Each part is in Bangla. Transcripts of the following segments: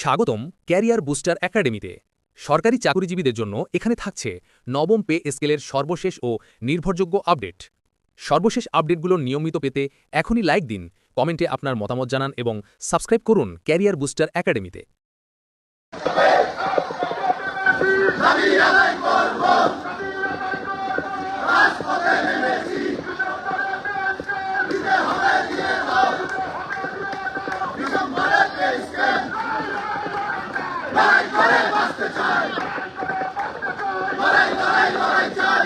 স্বাগতম ক্যারিয়ার বুস্টার একাডেমিতে। সরকারি চাকরিজীবীদের জন্য এখানে থাকছে নবম পে স্কেলের সর্বশেষ ও নির্ভরযোগ্য আপডেট। সর্বশেষ আপডেটগুলো নিয়মিত পেতে এখনই লাইক দিন, কমেন্টে আপনার মতামত জানান এবং সাবস্ক্রাইব করুন ক্যারিয়ার বুস্টার একাডেমিতে। লড়াই করে বাঁচতে চাই লড়াই লড়াই লড়াই চাই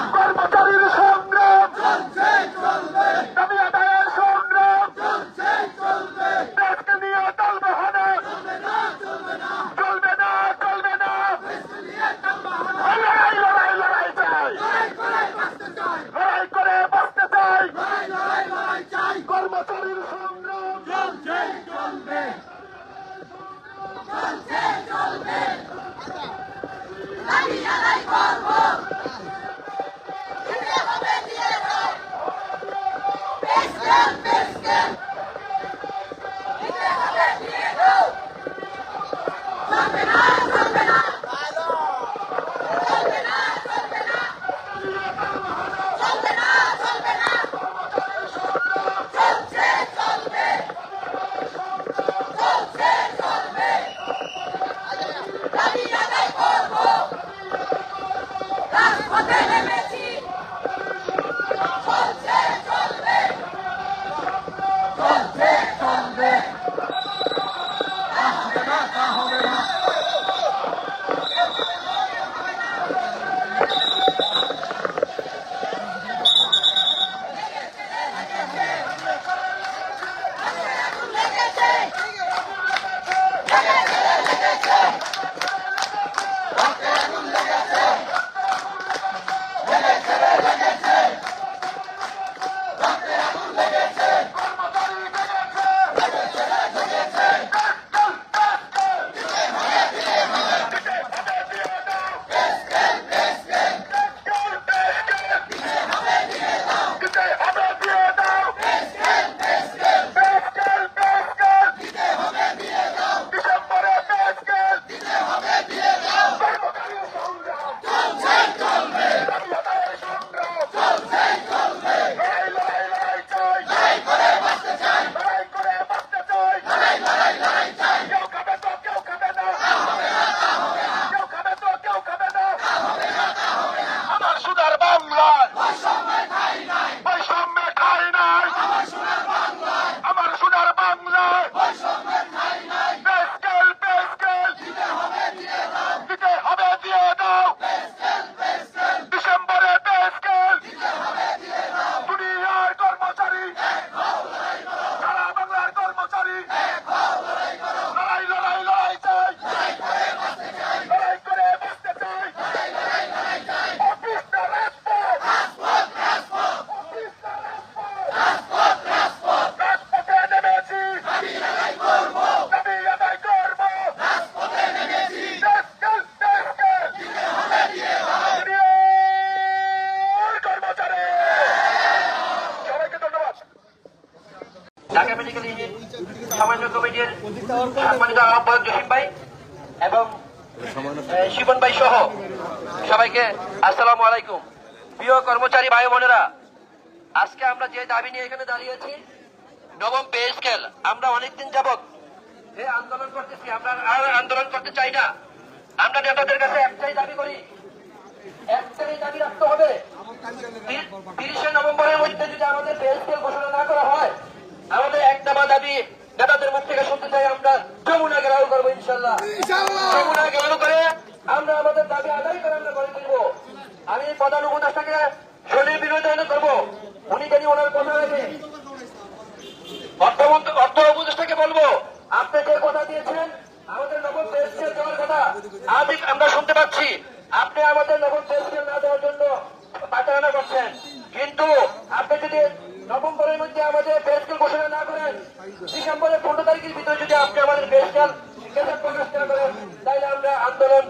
সম্মানিত ভাই এবং শিবন সহ সবাইকে আসসালামু আলাইকুম প্রিয় কর্মচারী ভাই আজকে আমরা যে দাবি নিয়ে এখানে দাঁড়িয়েছি নবম পে স্কেল আমরা অনেকদিন যাবত এই আন্দোলন করতেছি আমরা আর আন্দোলন করতে চাই না আমরা নেতাদের কাছে একটাই দাবি করি একটাই দাবি রাখতে হবে তিরিশে নভেম্বরের মধ্যে যদি আমাদের পে ঘোষণা না করা হয় আমাদের এক দফা দাবি নেতাদের মুখ থেকে শুনতে চাই আমরা। যমুনা গেরাও করব ইনশাল্লাহ। যমুনা গেরাও করে। আমরা আমাদের দাবি আদায় করে আমরা করে তুলবো। আমি প্রধান উপদেষ্টাকে শরীর বিরোধী করব। উনি জানি ওনার কথা রাখে। অর্থ উপদেষ্টাকে বলব আপনি যে কথা দিয়েছেন আমাদের নবম পে দেওয়ার কথা আজ আমরা শুনতে পাচ্ছি আপনি আমাদের নবম পে না দেওয়ার জন্য করছেন। কিন্তু আপনি যদি নভেম্বরের মধ্যে আমাদের পে স্কেল ঘোষণা না করেন ডিসেম্বরের পনেরো তারিখের ভিতরে যদি আপনি আমাদের স্কেল প্রকাশ করেন আমরা আন্দোলন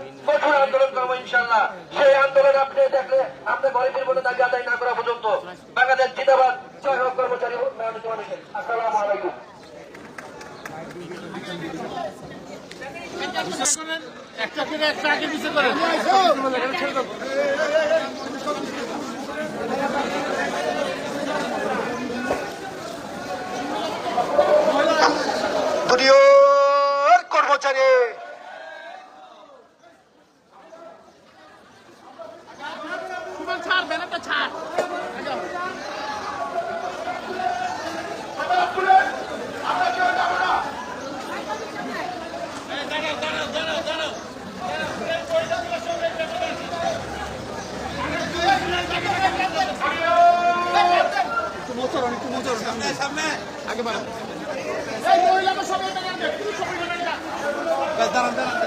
আন্দোলন ইনশাল্লাহ সেই আন্দোলন আপনি দেখলে আদায় না করা কর্মচারী একটা করে একটা আগে দুনিয়ার কর্মচারী। সুমন ছাড় ব্যানারটা ছাড়। درن درن